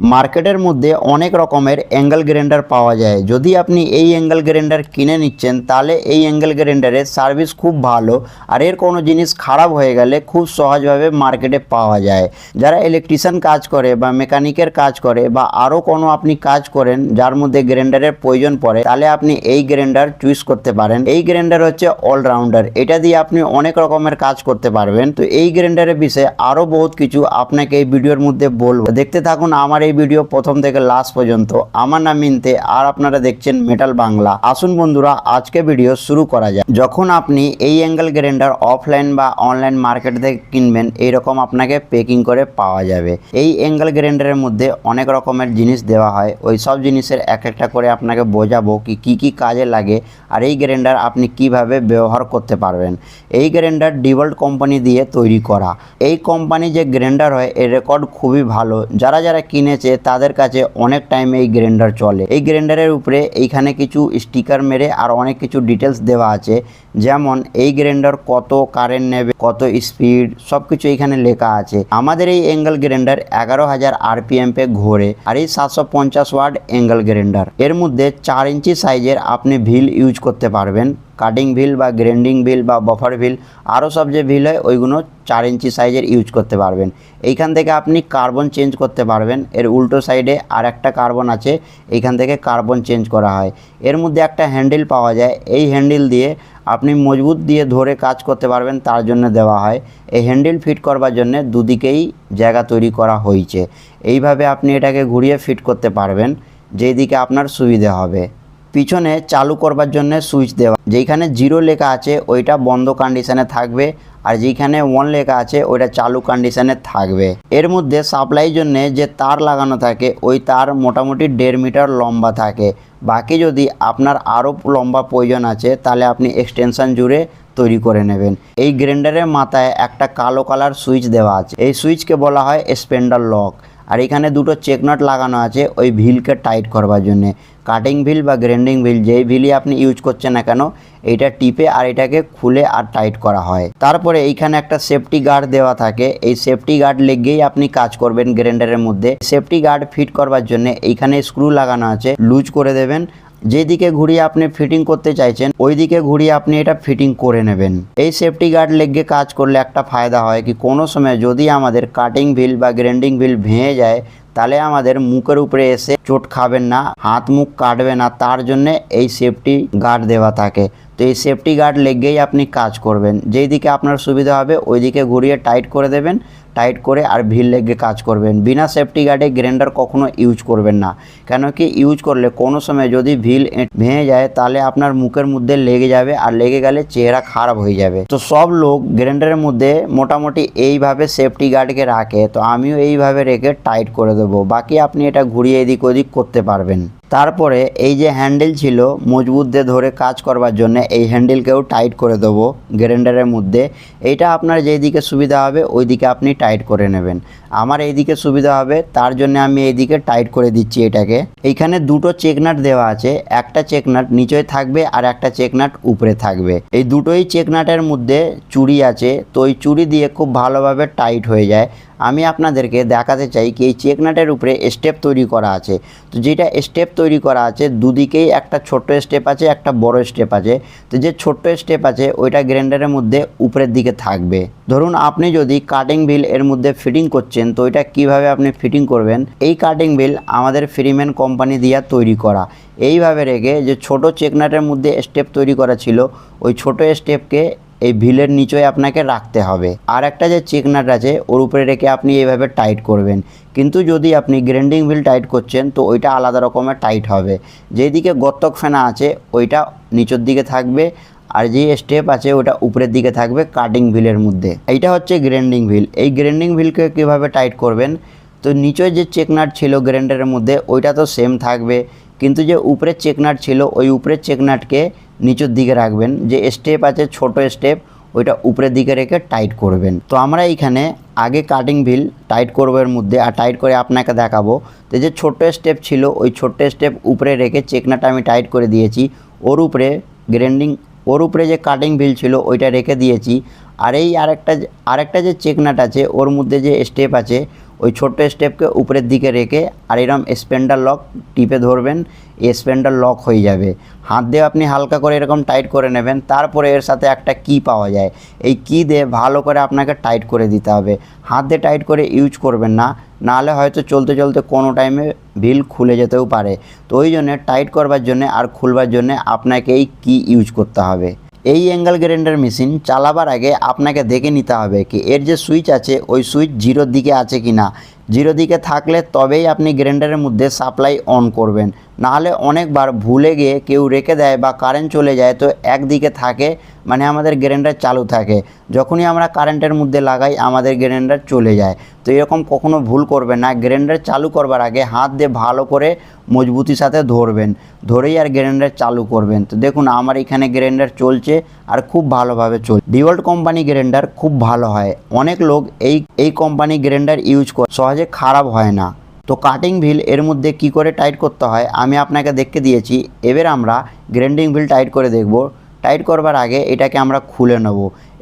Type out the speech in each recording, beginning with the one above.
মার্কেটের মধ্যে অনেক রকমের অ্যাঙ্গেল গ্রাইন্ডার পাওয়া যায়। যদি আপনি এই অ্যাঙ্গেল গ্রাইন্ডার কিনে নিচ্ছেন, তাহলে এই অ্যাঙ্গেল গ্রাইন্ডারের সার্ভিস খুব ভালো আর এর কোনো জিনিস খারাপ হয়ে গেলে খুব সহজভাবে মার্কেটে পাওয়া যায়। যারা ইলেকট্রিশিয়ান কাজ করে বা মেকানিকের কাজ করে বা আরও কোনো আপনি কাজ করেন যার মধ্যে গ্রাইন্ডারের প্রয়োজন পড়ে, তাহলে আপনি এই গ্রাইন্ডার চুজ করতে পারেন। এই গ্রাইন্ডার হচ্ছে অলরাউন্ডার। এটা দিয়ে আপনি অনেক রকমের কাজ করতে পারবেন। তো এই গ্রাইন্ডারের বিষয়ে আরও বহুত কিছু আপনাকে এই ভিডিওর মধ্যে বলব। দেখতে থাকুন আমার এই ভিডিও প্রথম থেকে লাস্ট পর্যন্ত। আমার নাম মিনতে, আর আপনারা দেখছেন মেটাল বাংলা আসুন বন্ধুরা, আজকে ভিডিও শুরু করা যায় যখন আপনি এই অ্যাঙ্গেল গ্রাইন্ডার অফলাইন বা অনলাইন মার্কেট থেকে কিনবেন, এইরকম আপনাকে প্যাকিং করে পাওয়া যাবে। এই অ্যাঙ্গেল গ্রাইন্ডারের মধ্যে অনেক রকমের জিনিস দেওয়া হয়। ওই সব জিনিসের এক একটা করে আপনাকে বোঝাবো কি কি কি কাজে লাগে, আর এই গ্রাইন্ডার আপনি কীভাবে ব্যবহার করতে পারবেন। এই গ্রাইন্ডার ডিভল্ট কোম্পানি দিয়ে তৈরি করা। এই কোম্পানি যে গ্রাইন্ডার হয়, এর রেকর্ড খুবই ভালো। যারা যারা কিনেছে তাদের কাছে অনেক টাইম এই গ্রাইন্ডার চলে। এই গ্রাইন্ডারের উপরে এইখানে কিছু স্টিকার মেরে আর অনেক কিছু ডিটেলস দেওয়া আছে। যেমন, এই গ্রাইন্ডার কত কারেন্ট নেবে, কত স্পিড সব কিছু এইখানে লেখা আছে। আমাদের এই অ্যাঙ্গেল গ্রাইন্ডার এগারো হাজার আরপিএম পে ঘোরে আর এই সাতশো পঞ্চাশ ওয়াট অ্যাঙ্গেল গ্রাইন্ডার এর মধ্যে চার ইঞ্চি সাইজের আপনি ভিল ইউজ করতে পারবেন। কাটিং ভিল বা গ্রেন্ডিং ভিল বা বফার ভিল আরও সব যে ভিল হয়, ওইগুলো চার ইঞ্চি সাইজের ইউজ করতে পারবেন। এইখান থেকে আপনি কার্বন চেঞ্জ করতে পারবেন। এর উল্টো সাইডে আর একটা কার্বন আছে, এইখান থেকে কার্বন চেঞ্জ করা হয়। এর মধ্যে একটা হ্যান্ডেল পাওয়া যায়। এই হ্যান্ডেল দিয়ে আপনি মজবুত দিয়ে ধরে কাজ করতে পারবেন, তার জন্য দেওয়া হয়। এই হ্যান্ডেল ফিট করবার জন্য দুদিকেই জায়গা তৈরি করা হয়েছে এইভাবে আপনি এটাকে ঘুরিয়ে ফিট করতে পারবেন যেই দিকে আপনার সুবিধে হবে। পিছনে চালু করবার জন্য সুইচ দেওয়া। যেইখানে জিরো লেখা আছে, ওইটা বন্ধ কন্ডিশনে থাকবে। আর যেইখানে ওয়ান লেখা আছে, ওইটা চালু কন্ডিশনে থাকবে। এর মধ্যে সাপ্লাই জন্য যে তার লাগানো থাকে, ওই তার মোটামুটি দেড় মিটার লম্বা থাকে। বাকি যদি আপনার আরও লম্বা প্রয়োজন আছে, তাহলে আপনি এক্সটেনশন জুড়ে তৈরি করে নেবেন। এই গ্রাইন্ডারের মাথায় একটা কালো কালার সুইচ দেওয়া আছে। এই সুইচকে বলা হয় স্পেন্ডার লক আর এখানে দুটো চেক নট লাগানো আছে ওই ভিলকে টাইট করবার জন্যে। কাটিং ভিল বা গ্রাইন্ডিং ভিল যেই ভিলই আপনি ইউজ করছেন না কেন, এইটা টিপে আর এটাকে খুলে আর টাইট করা হয়। তারপরে এইখানে একটা সেফটি গার্ড দেওয়া থাকে। এই সেফটি গার্ড লেগেই আপনি কাজ করবেন গ্রেন্ডারের মধ্যে। সেফটি গার্ড ফিট করবার জন্য এইখানে স্ক্রু লাগানো আছে। লুজ করে দেবেন। যেদিকে ঘুরিয়ে আপনি ফিটিং করতে চাইছেন ওই দিকে ঘুরিয়ে আপনি এটা ফিটিং করে নেবেন। এই সেফটি গার্ড লেগে কাজ করলে একটা ফায়দা হয় কি, কোনো সময় যদি আমাদের কাটিং ভিল বা গ্রাইন্ডিং ভিল ভেঙে যায়, তাহলে আমাদের মুখের উপরে এসে চোট খাবেন না, হাত মুখ কাটবে না, তার জন্য এই সেফটি গার্ড দেওয়া থাকে। তো এই সেফটি গার্ড লেগেই আপনি কাজ করবেন। যেই দিকে আপনার সুবিধা হবে ওই দিকে ঘুরিয়ে টাইট করে দেবেন। টাইট করে আর ভিল লেগে কাজ করবেন। বিনা সেফটি গার্ডে গ্রাইন্ডার কখনো ইউজ করবেন না। কেন কি ইউজ করলে কোনো সময় যদি ভিল ভেঙে যায়, তাহলে আপনার মুখের মধ্যে লেগে যাবে আর লেগে গেলে চেহারা খারাপ হয়ে যাবে। তো সব লোক গ্রাইন্ডারের মধ্যে মোটামুটি এইভাবে সেফটি গার্ডকে রাখে। তো আমিও এইভাবে রেখে টাইট করে দেবো। বাকি আপনি এটা ঘুরিয়ে এদিক ওদিক করতে পারবেন। তারপরে এই যে হ্যান্ডেল ছিল, মজবুত দিয়ে ধরে কাজ করবার জন্য এই হ্যান্ডেলকেও টাইট করে দেবো গ্রাইন্ডারের মধ্যে। এইটা আপনার যেই দিকে সুবিধা হবে ওই দিকে আপনি টাইট করে নেবেন। আমার এইদিকে সুবিধা হবে, তার জন্য আমি এইদিকে টাইট করে দিচ্ছি এটাকে। এইখানে দুটো চেকনাট দেওয়া আছে, একটা চেকনাট নিচে থাকবে আর একটা চেকনাট উপরে থাকবে। এই দুটোই চেকনাটের মধ্যে চুড়ি আছে, তো ওই চুড়ি দিয়ে খুব ভালোভাবে টাইট হয়ে যায়। আমি আপনাদেরকে দেখাতে চাই কি এই চেকনাটের উপরে স্টেপ তৈরি করা আছে। তো যেটা স্টেপ তৈরি করা আছে, দুদিকেই একটা ছোট্ট স্টেপ আছে, একটা বড় স্টেপ আছে। তো যে ছোট্ট স্টেপ আছে, ওইটা গ্রাইন্ডারের মধ্যে উপরের দিকে থাকবে। ধরুন আপনি যদি কাটিং বিল এর মধ্যে ফিটিং করছেন, তো ওইটা কীভাবে আপনি ফিটিং করবেন? এই কাটিং বিল আমাদের ফ্রিম্যান কোম্পানি দিয়া তৈরি করা। এইভাবে রেখে যে ছোট চেকনাটের মধ্যে স্টেপ তৈরি করা ছিল, ওই ছোট স্টেপকে এই ভিলের নিচে আপনাকে রাখতে হবে। আর একটা যে চেকনাট আছে, ওর উপরে রেখে আপনি এইভাবে টাইট করবেন। কিন্তু যদি আপনি গ্রাইন্ডিং ভিল টাইট করছেন, তো ওইটা আলাদা রকমের টাইট হবে। যেদিকে গত্তক ফেনা আছে, ওইটা নিচের দিকে থাকবে। আর যে স্টেপ আছে, ওটা উপরের দিকে থাকবে কাটিং ভিলের মধ্যে। এইটা হচ্ছে গ্রাইন্ডিং ভিল। এই গ্রাইন্ডিং ভিলকে কীভাবে টাইট করবেন? তো নিচে যে চেকনাট ছিল গ্রাইন্ডারের মধ্যে, ওইটা তো সেম থাকবে। কিন্তু যে উপরের চেকনাট ছিল, ওই উপরের চেকনাটকে নিচের দিকে রাখবেন, যে স্টেপ আছে, ছোট স্টেপ ওইটা উপরের দিকে রেখে টাইট করবেন। তো আমরা এইখানে আগে কাটিং ভিল টাইট করব এর মধ্যে, আর টাইট করে আপনাকে দেখাবো। তো যে ছোট্ট স্টেপ ছিল, ওই ছোট্ট স্টেপ উপরে রেখে চেকনাটা আমি টাইট করে দিয়েছি। ওর উপরে গ্রাইন্ডিং ওর উপরে যে কাটিং ভিল ছিল, ওইটা রেখে দিয়েছি। আর এই আরেকটা আরেকটা যে চেকনাট আছে, ওর মধ্যে যে স্টেপ আছে ওই ছোট্ট স্টেপকে উপরের দিকে রেখে আর এরম স্পেন্ডার লক টিপে ধরবেন স্পেন্ডার লক হয়ে যাবে। হাত দিয়ে আপনি হালকা করে এরকম টাইট করে নেবেন, তারপরে এর সাথে একটা কি পাওয়া যায়। এই কি দিয়ে ভালো করে আপনাকে টাইট করে দিতে হবে। হাত দিয়ে টাইট করে ইউজ করবেন না, নাহলে হয়তো চলতে চলতে কোনো টাইমে ভিল খুলে যেতেও পারে। তো ওই জন্যে টাইট করবার জন্যে আর খুলবার জন্যে আপনাকে এই কি ইউজ করতে হবে। এই অ্যাঙ্গেল গ্রাইন্ডার মেশিন চালাবার আগে আপনাকে দেখে নিতে হবে কি এর যে সুইচ আছে, ওই সুইচ জিরোর দিকে আছে কি না জিরো দিকে থাকলে তবেই আপনি গ্রাইন্ডারের মধ্যে সাপ্লাই অন করবেন। নাহলে অনেকবার ভুলে গিয়ে কেউ রেখে দেয় বা কারেন্ট চলে যায় তো একদিকে থাকে মানে আমাদের গ্রাইন্ডার চালু থাকে। যখনই আমরা কারেন্টের মধ্যে লাগাই, আমাদের গ্রাইন্ডার চলে যায়। তো এরকম কখনো ভুল করবেন না। গ্রাইন্ডার চালু করবার আগে হাত দিয়ে ভালো করে মজবুতির সাথে ধরবেন। ধরেই আর গ্রাইন্ডার চালু করবেন। তো দেখুন, আমার এখানে গ্রাইন্ডার চলছে আর খুব ভালোভাবে চল ডিওল্ট কোম্পানি গ্রাইন্ডার খুব ভালো হয়। অনেক লোক এই এই কোম্পানি গ্রাইন্ডার ইউজ করে। সহজে খারাপ হয় না। তো কাটিং ভিল এর মধ্যে কি করে টাইট করতে হয়, আমি আপনাকে দেখে দিয়েছি। এবার আমরা গ্রাইন্ডিং ভিল টাইট করে দেখব। টাইট করবার আগে এটাকে আমরা খুলে নেব।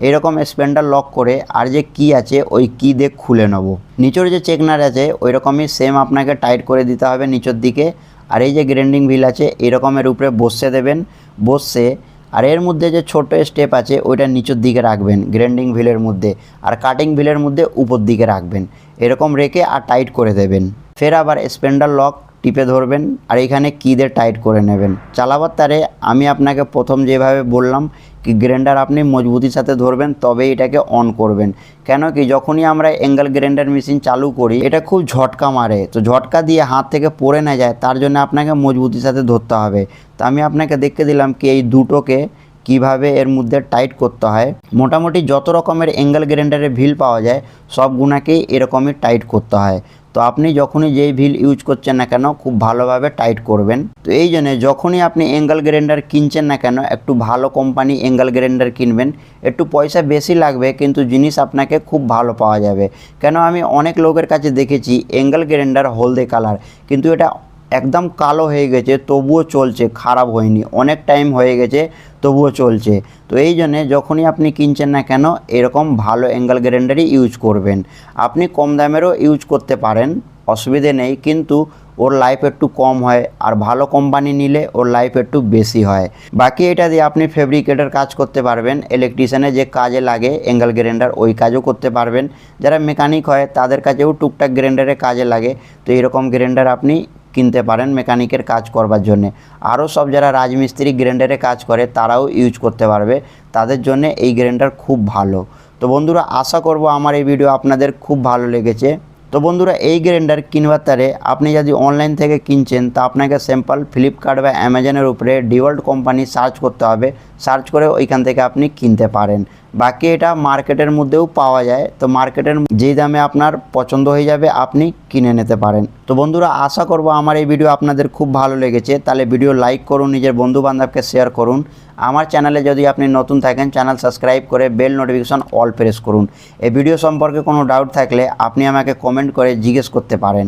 এরকম স্পেন্ডার লক করে আর যে কি আছে, ওই কি দিয়ে খুলে নেব। নিচের যে চেকনার আছে ওই রকমই সেম আপনাকে টাইট করে দিতে হবে নিচের দিকে। আর এই যে গ্রাইন্ডিং ভিল আছে, এরকমের উপরে বসে দেবেন। বসে আর এর মধ্যে যে ছোট স্টেপ আছে, ওইটা নিচের দিকে রাখবেন গ্রাইন্ডিং ভিলের মধ্যে। আর কাটিং ভিলের মধ্যে উপর দিকে রাখবেন। এরকম রেখে আর টাইট করে দেবেন। ফের আবার স্পেন্ডার লক টিপে ধরবেন, আর এখানে কি দিয়ে টাইট করে নেবেন। চালাবার তারে আমি আপনাকে প্রথম যেভাবে বললাম গ্রাইন্ডার আপনি মজবুতির সাথে ধরবেন তবে এটাকে অন করবেন। কেন কি, যখনই আমরা অ্যাঙ্গেল গ্রাইন্ডার মেশিন চালু করি, এটা খুব ঝটকা মারে। তো ঝটকা দিয়ে হাত থেকে পড়ে না যায়, তার জন্য আপনাকে মজবুতির সাথে ধরতে হবে। তো আমি আপনাকে দেখে দিলাম কি এই দুটোকে কীভাবে এর মধ্যে টাইট করতে হয়, মোটামুটি যত রকমের অ্যাঙ্গেল গ্রাইন্ডারের ভিল পাওয়া যায় সব গুণাকেই এরকমই টাইট করতে হয়। তো আপনি যখনই যেই ভিল ইউজ করছেন না কেন, খুব ভালোভাবে টাইট করবেন। তো এই জন্য যখনই আপনি অ্যাঙ্গেল গ্রাইন্ডার কিনছেন না কেন, একটু ভালো কোম্পানি অ্যাঙ্গেল গ্রাইন্ডার কিনবেন। একটু পয়সা বেশি লাগবে, কিন্তু জিনিস আপনাকে খুব ভালো পাওয়া যাবে। কেন আমি অনেক লোকের কাছে দেখেছি অ্যাঙ্গেল গ্রাইন্ডার হলদে কালার কিন্তু এটা একদম কালো হয়ে গেছে, তবুও চলছে, খারাপ হয়নি। অনেক টাইম হয়ে গেছে, তবুও চলছে। তো এই জন্যে যখনই আপনি কিনছেন না কেন, এরকম ভালো অ্যাঙ্গেল গ্রাইন্ডারই ইউজ করবেন। আপনি কম দামেরও ইউজ করতে পারেন, অসুবিধে নেই, কিন্তু ওর লাইফ একটু কম হয়, আর ভালো কোম্পানি নিলে ওর লাইফ একটু বেশি হয়। বাকি এটা দিয়ে আপনি ফেব্রিকেটের কাজ করতে পারবেন ইলেকট্রিশিয়ানে যে কাজে লাগে অ্যাঙ্গেল গ্রাইন্ডার ওই কাজও করতে পারবেন। যারা মেকানিক হয়, তাদের কাছেও টুকটাক গ্রাইন্ডারে কাজে লাগে, তো এরকম গ্রাইন্ডার আপনি কিনতে পারেন মেকানিকের কাজ করবার জন্যে। আরও সব যারা রাজমিস্ত্রি গ্রাইন্ডারে কাজ করে, তারাও ইউজ করতে পারবে। তাদের জন্য এই গ্রাইন্ডার খুব ভালো। তো বন্ধুরা, আশা করব আমার এই ভিডিও আপনাদের খুব ভালো লেগেছে। তো বন্ধুরা, এই গ্রাইন্ডার কিনবার তারে আপনি যদি অনলাইন থেকে কিনছেন, তা আপনাকে স্যাম্পল ফ্লিপকার্ট বা অ্যামাজনের উপরে ডিওয়াল্ট কোম্পানি সার্চ করতে হবে। সার্চ করে ওইখান থেকে আপনি কিনতে পারেন। বাকি এটা মার্কেটের মধ্যেও পাওয়া যায়। তো মার্কেটের যেই দামে আপনার পছন্দ হয়ে যাবে, আপনি কিনে নিতে পারেন। তো বন্ধুরা, আশা করব আমার এই ভিডিও আপনাদের খুব ভালো লেগেছে। তাহলে ভিডিও লাইক করুন, নিজের বন্ধু বান্ধবকে শেয়ার করুন। আমার চ্যানেলে যদি আপনি নতুন থাকেন, চ্যানেল সাবস্ক্রাইব করে বেল নোটিফিকেশন অল প্রেস করুন। এই ভিডিও সম্পর্কে কোনো ডাউট থাকলে আপনি আমাকে কমেন্ট করে জিজ্ঞেস করতে পারেন।